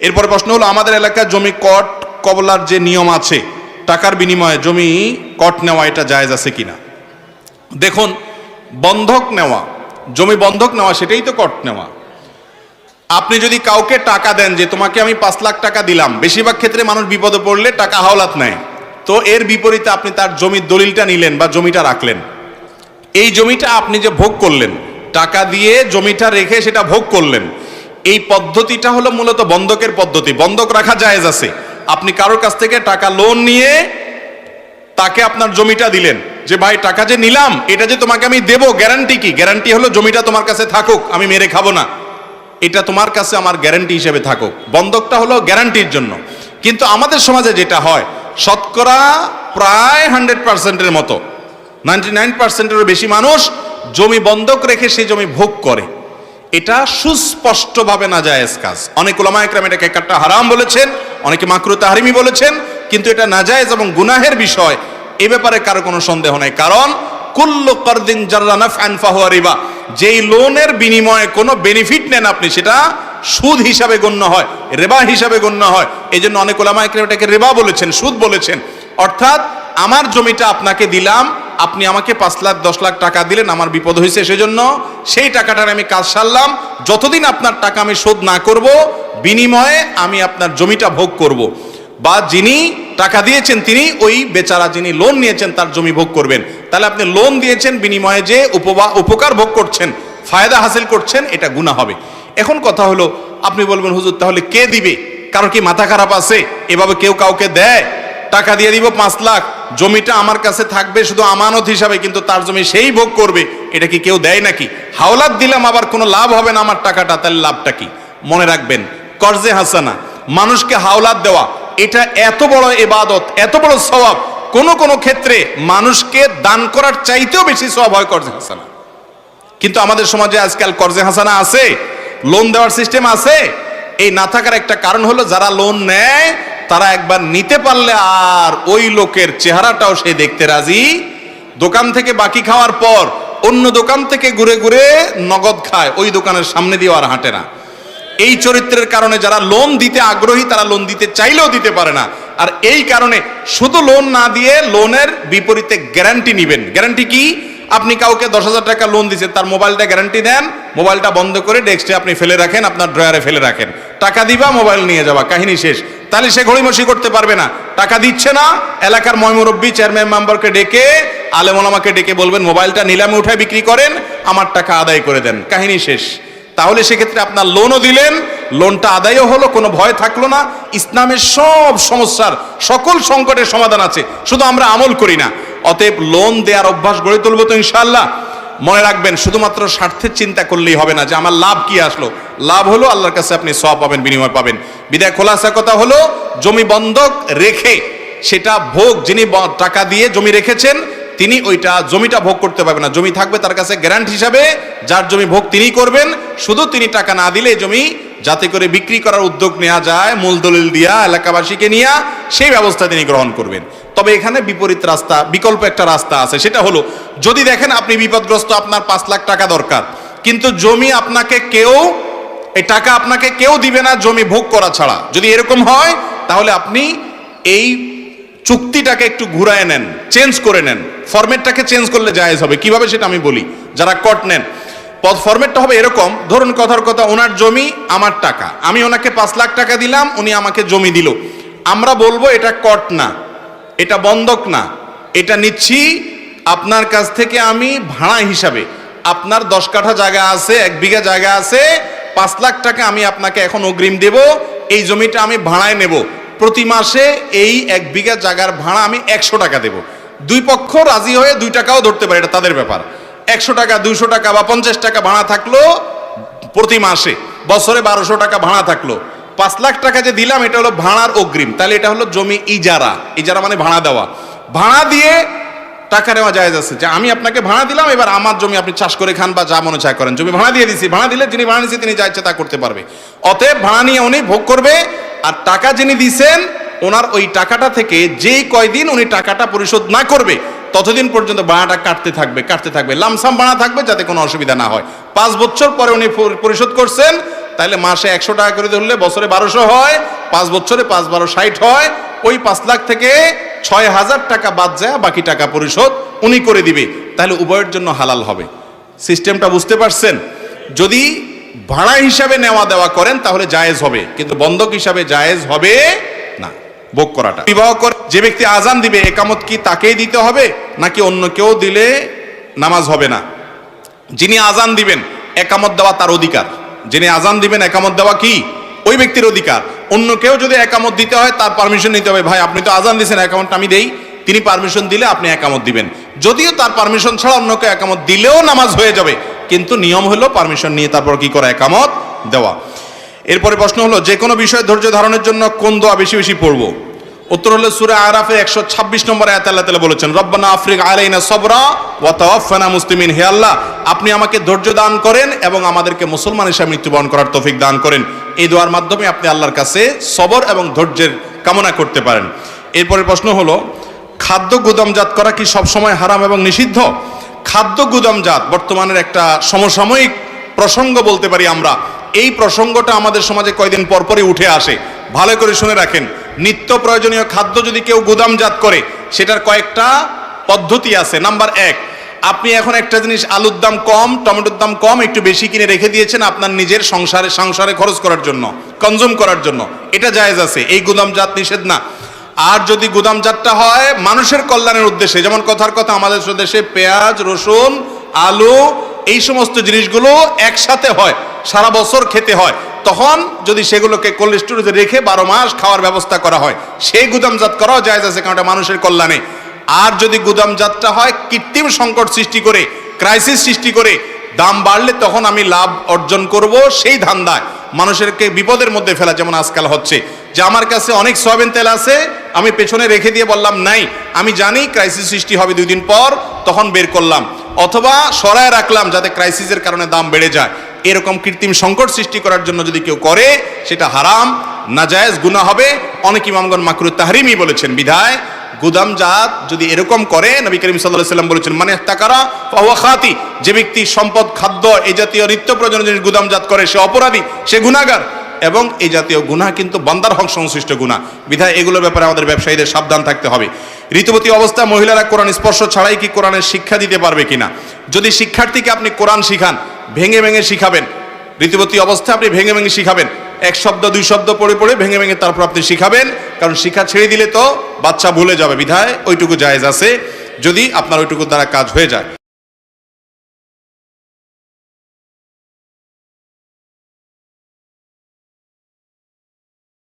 এরপরে প্রশ্ন হলো, আমাদের এলাকায় জমি কট কবলার যে নিয়ম আছে, টাকার বিনিময়ে জমি কট নেওয়া এটা জায়েজ আছে কিনা? দেখুন, বন্ধক নেওয়া, জমি বন্ধক নেওয়া, সেটাই তো কট নেওয়া। আপনি যদি কাউকে টাকা দেন যে, তোমাকে আমি পাঁচ লাখ টাকা দিলাম। বেশিরভাগ ক্ষেত্রে মানুষ বিপদে পড়লে টাকা হাওলাত নেয়। তো এর বিপরীতে আপনি তার জমির দলিলটা নিলেন বা জমিটা রাখলেন। এই জমিটা আপনি যে ভোগ করলেন, টাকা দিয়ে জমিটা রেখে সেটা ভোগ করলেন এই পদ্ধতিটা হলো মূলত বন্ধকের পদ্ধতি। বন্ধক রাখা জায়েজ আছে। আপনি কারোর কাছ থেকে টাকা লোন নিয়ে তাকে আপনার জমিটা দিলেন। যে, ভাই, টাকা যে নিলাম, এটা যে তোমাকে আমি দেব গ্যারান্টি কি? গ্যারান্টি হলো জমিটা তোমার কাছে থাকুক, আমি মেরে খাব না। এটা তোমার কাছে আমার গ্যারান্টি হিসেবে থাকুক। বন্ধকটা হলো গ্যারান্টির জন্য। কিন্তু আমাদের সমাজে যেটা হয়, শতকরা প্রায় হান্ড্রেড পার্সেন্টের মতো। নাইনটি নাইন পার্সেন্টেরও বেশি মানুষ জমি বন্ধক রেখে সেই জমি ভোগ করে। এটা সুস্পষ্টভাবে না জায়েজ কাজ। অনেক ওলামা এটাকে একটা হারাম বলেছেন, অনেকে মাকরু তাহারিমি বলেছেন, কিন্তু এটা নাজায়েজ এবং গুনাহের বিষয়, এ ব্যাপারে কারও কোনো সন্দেহ নাই। কারণ, কুল্লু করদিন জার্রানা ফ্যান ফাহুয়া রিবা। যেই লোনের বিনিময়ে কোনো বেনিফিট নেন আপনি, সেটা সুদ হিসাবে গণ্য হয়, রেবা হিসাবে গণ্য হয়। এই জন্য অনেক ওলামা এটাকে রেবা বলেছেন, সুদ বলেছেন। অর্থাৎ, আমার জমিটা আপনাকে দিলাম আপনি আমাকে পাঁচ লাখ, দশ লাখ টাকা দিলেন, আমার বিপদ হয়েছে সেজন্য সেই টাকাটার আমি কাজ সারলাম। যতদিন আপনার টাকা আমি শোধ না করব, বিনিময়ে আমি আপনার জমিটা ভোগ করব। বা যিনি টাকা দিয়েছেন তিনি, ওই বেচারা যিনি লোন নিয়েছেন তার জমি ভোগ করবেন। তাহলে আপনি লোন দিয়েছেন, বিনিময়ে যে উপবা, উপকার ভোগ করছেন, ফায়দা হাসিল করছেন, এটা গুণা হবে। এখন কথা হলো, আপনি বলবেন, হুজুর, তাহলে কে দিবে? কারও কি মাথা খারাপ আছে? এভাবে কেউ কাউকে দেয়? টাকা দিয়ে দিব পাঁচ লাখ জমিটা আমার কাছে থাকবে, শুধু আমানত হিসাবে, কিন্তু তার জমি সেই ভোগ করবে, এটা কি কেউ দেয় নাকি? হাওলাত দিলাম, আবার কোনো লাভ হবে না আমার টাকাটা, তাহলে লাভটা কি? মনে রাখবেন, কর্জে হাসানা, মানুষকে হাওলাত দেওয়া, এটা এত বড় এবাদত, এত বড় স্বভাব কোন কোন ক্ষেত্রে মানুষকে দান করার চাইতেও বেশি স্বভাব হয় কর্জে হাসানা। কিন্তু আমাদের সমাজে আজকাল কর্জে হাসানা আছে, লোন দেওয়ার সিস্টেম আছে। এই না থাকার একটা কারণ হলো, যারা লোন নেয় তারা একবার নিতে পারলে আর ওই লোকের চেহারাটাও সে দেখতে রাজি। দোকান থেকে বাকি খাওয়ার পর অন্য দোকান থেকে ঘুরে ঘুরে নগদ খায়, ওই দোকানের সামনে দিয়ে আর হাঁটে না। এই চরিত্রের কারণে যারা লোন দিতে আগ্রহী, তারা লোন দিতে চাইলেও দিতে পারে না। আর এই কারণে শুধু লোন না দিয়ে লোনের বিপরীতে গ্যারান্টি নিবেন। গ্যারান্টি কি? আপনি কাউকে দশ হাজার টাকা লোন দিচ্ছেন তার মোবাইলটা গ্যারান্টি দেন, মোবাইলটা বন্ধ করে ডেস্কে আপনি ফেলে রাখেন, আপনার ড্রয়ারে ফেলে রাখেন। টাকা দিবা, মোবাইল নিয়ে যাওয়া কাহিনী শেষ। তাহলে সে ঘড়িমসি করতে পারবে না। টাকা দিচ্ছে না, এলাকার ময়মুরব্বী চেয়ারম্যান মেম্বারকে ডেকে আলেমলামাকে ডেকে বলবেন, মোবাইলটা নিলামে উঠায় বিক্রি করেন, আমার টাকা আদায় করে দেন। কাহিনী শেষ। তাহলে সেক্ষেত্রে আপনার লোনও দিলেন লোনটা আদায়ও হলো, কোনো ভয় থাকল না। ইসলামের সব সমস্যার, সকল সংকটের সমাধান আছে। শুধু আমরা আমল করি না। অতএব লোন দেওয়ার অভ্যাস গড়ে তুলবো তো ইনশাল্লাহ মনে রাখবেন, শুধুমাত্র স্বার্থের চিন্তা করলেই হবে না, যে আমার লাভ কি আসলো। লাভ হলো, আল্লাহর কাছে আপনি সব পাবেন, বিনিময় পাবেন। বিদায় খোলাসা কথা হলো, জমি বন্ধক রেখে, সেটা ভোগ যিনি টাকা দিয়ে জমি রেখেছেন, তিনি ওইটা জমিটা ভোগ করতে পারবেন না। জমি থাকবে তার কাছে গ্যারান্ট হিসাবে, যার জমি ভোগ তিনি করবেন, শুধু তিনি টাকা না দিলে জমি যাতে করে বিক্রি করার উদ্যোগ নেওয়া যায়, মূল দলিল দিয়া, এলাকাবাসীকে নিয়ে, সেই ব্যবস্থা তিনি গ্রহণ করবেন। তবে এখানে বিপরীত রাস্তা, বিকল্প একটা রাস্তা আছে, সেটা হলো, যদি দেখেন আপনি বিপদগ্রস্ত, আপনার পাঁচ লাখ টাকা দরকার, কিন্তু জমি আপনাকে কেউ এই টাকা আপনাকে কেউ দিবে না জমি ভোগ করা ছাড়া। যদি এরকম হয়, তাহলে আপনি এই চুক্তিটাকে একটু ঘুরায় নেন, চেঞ্জ করে নেন। ফরম্যাটটাকে চেঞ্জ করলে জায়েজ হবে। কীভাবে সেটা আমি বলি? যারা কট নেন। পদ ফরম্যাটটা হবে এরকম। ধরুন কথার কথা, ওনার জমি আমার টাকা। আমি ওনাকে পাঁচ লাখ টাকা দিলাম, উনি আমাকে জমি দিল। আমরা বলব, এটা কট না। এটা বন্ধক না। এটা নিচ্ছি আপনার কাছ থেকে আমি ভাড়া হিসাবে। আপনার দশ কাঠা জায়গা আছে, এক বিঘা জায়গা আছে পাঁচ লাখ টাকা আমি আপনাকে এখন অগ্রিম দেব, এই জমিটা আমি ভাড়ায় নেব। প্রতি মাসে এই এক বিঘা জায়গার ভাড়া আমি একশো টাকা দেব। দুই পক্ষ রাজি হয়ে দুই টাকাও ধরতে পারে, এটা তাদের ব্যাপার। একশো টাকা, দুইশো টাকা বা পঞ্চাশ টাকা ভাড়া থাকল প্রতি মাসে, বছরে বারোশো টাকা ভাড়া থাকল। পাঁচ লাখ টাকা যে দিলাম, এটা হলো ভাড়ার অগ্রিম। তাহলে এটা হলো জমি ইজারা। ইজারা মানে ভাড়া দেওয়া। ভাড়া দিয়ে টাকা নেওয়া যায় আছে। যে আমি আপনাকে ভাড়া দিলাম, এবার আমার জমি আপনি চাষ করে খান বা যা মনে চায় করেন। জমি ভাড়া দিয়ে দিছি, ভাড়া দিলে যিনি ভাড়া নিচ্ছে তিনি যা ইচ্ছে তা করতে পারবে। অতএব ভাড়া নিয়ে উনি ভোগ করবে, আর টাকা যিনি দিছেন, ওনার ওই টাকাটা থেকে যেই কয়দিন উনি টাকাটা পরিশোধ না করবে, ততদিন পর্যন্ত ভাড়াটা কাটতে থাকবে কাটতে থাকবে। লামসাম ভাড়া থাকবে যাতে কোনো অসুবিধা না হয়। পাঁচ বছর পরে উনি পরিশোধ করছেন, তাহলে মাসে একশো টাকা করে ধরলে বছরে বারোশো হয়, পাঁচ বছরে পাঁচ বারো ষাট হয়, ওই পাঁচ লাখ থেকে ছয় হাজার টাকা বাদ যায়, বাকি টাকা পরিশোধ উনি করে দিবে। তাহলে উভয়ের জন্য হালাল হবে। সিস্টেমটা বুঝতে পারছেন? যদি ভাড়া হিসাবে নেওয়া দেওয়া করেন, তাহলে জায়েজ হবে। কিন্তু বন্ধক হিসাবে জায়েজ হবে না। ভোগ করাটা। বিবাহ করে যে ব্যক্তি আজান দিবে, একামত কি তাকেই দিতে হবে, নাকি অন্য কেউ দিলে নামাজ হবে না? যিনি আজান দিবেন, একামত দেওয়া তার অধিকার। যিনি আজান দিবেন, একামত দেওয়া কি? ওই ব্যক্তির অধিকার। অন্য কেউ যদি একামত দিতে হয়, তার পারমিশন নিতে হবে। ভাই, আপনি তো আজান দিয়েছেন, একামতটা আমি দেই। তিনি পারমিশন দিলে আপনি একামত দিবেন। যদিও তার পারমিশন ছাড়া অন্য কেউ একামত দিলেও নামাজ হয়ে যাবে। কিন্তু নিয়ম হলো পারমিশন নিয়ে তারপর কি করে, একামত দেওয়া। এরপরে প্রশ্ন হলো, যে কোনো বিষয়ে ধৈর্য ধারণের জন্য কোন দোয়া বেশি বেশি পড়ব? উত্তর হলো সুরে আরাফে একশো ছাব্বিশ নম্বর আয়াত আল্লাহ তাআলা বলেছেন, রব্বানা আফরিক আলাইনা সবরা ওয়া তাওয়াফানা মুসলিমিন। হে আল্লাহ, আপনি আমাকে ধৈর্য দান করেন এবং আমাদেরকে মুসলমান হিসেবে মৃত্যুবরণ করার তৌফিক দান করেন। এই দোয়ার মাধ্যমে আপনি আল্লাহর কাছে সবর এবং ধৈর্যের কামনা করতে পারেন। এরপরে প্রশ্ন হলো, খাদ্য গুদামজাত করা কি সবসময় হারাম এবং নিষিদ্ধ? খাদ্য গুদামজাত বর্তমানের একটা সমসাময়িক প্রসঙ্গ বলতে পারি আমরা। এই প্রসঙ্গটা আমাদের সমাজে কয়দিন পরপরই উঠে আসে। ভালো করে শুনে রাখেন। নিত্য প্রয়োজনীয় খাদ্য যদি কেউ গুদামজাত করে, সেটার কয়েকটা পদ্ধতি আছে। নাম্বার এক, আপনি এখন একটা জিনিস, আলুর দাম কম, টমেটোর দাম কম, একটু বেশি কিনে রেখে দিয়েছেন আপনার নিজের সংসারে সংসারে খরচ করার জন্য কনজুম করার জন্য। এটা জায়েজ আছে, এই গুদামজাত নিষেধ না। আর যদি গুদামজাতটা হয়, মানুষের কল্যাণের উদ্দেশ্যে, যেমন কথার কথা আমাদের দেশে, পেঁয়াজ, রসুন, আলু, এই সমস্ত জিনিসগুলো একসাথে হয়, সারা বছর খেতে হয়। তখন যদি সেগুলোকে কোল্ড স্টোরেজে রেখে বারো মাস খাওয়ার ব্যবস্থা করা হয়, সেই গুদামজাত করাও যায় আছে, কারণ মানুষের কল্যাণে। আর যদি গুদামজাতটা হয়, কৃত্রিম সংকট সৃষ্টি করে ক্রাইসিস সৃষ্টি করে, দাম বাড়লে তখন আমি লাভ অর্জন করব সেই ধান্দায়। মানুষেরকে বিপদের মধ্যে ফেলা যেমন আজকাল হচ্ছে। যে আমার কাছে অনেক সয়াবিন তেল আছে, আমি পেছনে রেখে দিয়ে বললাম, নাই, আমি জানি ক্রাইসিস সৃষ্টি হবে দুই দিন পর, তখন বের করলাম। অথবা সরায় রাখলাম যাতে ক্রাইসিসের কারণে দাম বেড়ে যায়। এরকম কৃত্রিম সংকট সৃষ্টি করার জন্য যদি কেউ করে, সেটা হারাম, নাজায়েজ গুনাহ হবে। অনেক ইমামগণ মাকরু তাহরিমই বলেছেন, বিধায় গুদামজাত যদি এরকম করে, নবী করিম সাল্লাহ সাল্লাম বলেছেন মানে তাকারা ফাহুয়া খাতি যে ব্যক্তি সম্পদ, খাদ্য, এই জাতীয় নিত্য প্রয়োজনীয় জিনিস গুদামজাত করে, সে অপরাধী, সে গুণাগার এবং এই জাতীয় গুনাহ কিন্তু বান্দার হক সংশ্লিষ্ট গুনাহ। বিধায় এগুলোর ব্যাপারে আমাদের ব্যবসায়ীদের সাবধান থাকতে হবে। ঋতুবতী অবস্থা, মহিলারা কোরআন স্পর্শ ছাড়াই কি কোরআনের শিক্ষা দিতে পারবে কিনা? যদি শিক্ষার্থীকে আপনি কোরআন শিখান ভেঙে ভেঙে শিখাবেন। রীতিবতী অবস্থা আপনি ভেঙে ভেঙে শিখাবেন। এক শব্দ, দুই শব্দ পড়ে পড়ে ভেঙে ভেঙে তারপর আপনি শিখাবেন। কারণ শিক্ষা ছেড়ে দিলে তো বাচ্চা ভুলে যাবে, বিধায় ওইটুকু জায়েজ আছে। যদি আপনার ওইটুকুর দ্বারা কাজ হয়ে যায়।